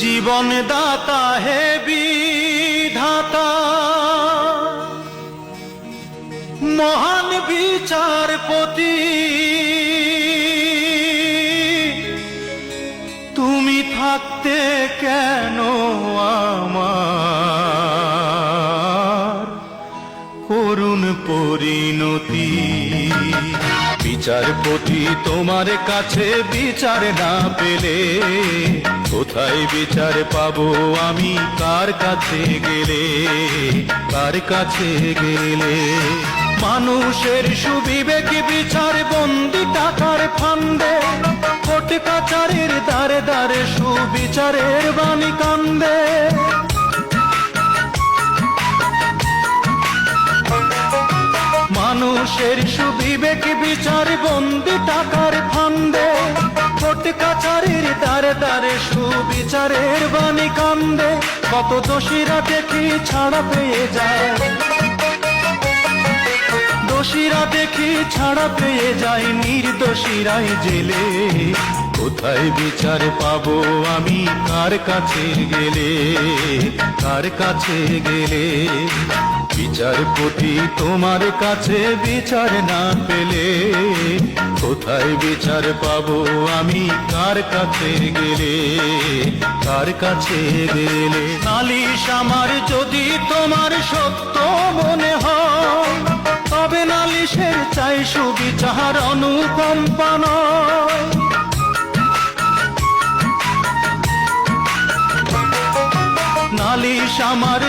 জীবন দাতা হে বিধাতা। মহান বিচারপতি। তুমি থাকতে কেন আমার পরিণতি। বিচারপতি তোমার কাছে বিচার না পেলে, কোথায় বিচার পাবো আমি? কার কাছে গেলে? কার কাছে গেলে? মানুষের সুবিবেক বিচার বন্দি টাকার ফান্দে কোট কাচারের দ্বারে দ্বারে সুবিচারের বাণী কান্দে। সুবিবেক বিচার বন্দি টাকার ফান্দে? কোট কাচারির দ্বারে দ্বারে সুবিচারের বাণী কান্দে। কত দোষীরা দেখি ছাড়া পেয়ে যায়। দোষীরা দেখি ছাড়া পেয়ে যায়, নির্দোষীরাই জেলে। কোথায় বিচার পাবো আমি? কার কাছে গেলে? কার কাছে গেলে? বিচারপতি, তোমার কাছে বিচার না পেলে কোথায় বিচার পাবো আমি? কার কাছে গেলে? কার কাছে গেলে? নালিশ আমার যদি তোমার সত্য মনে হয়, তবে নালিশের চাই সুবিচার অনুকম্পা নয়। নালিশ আমার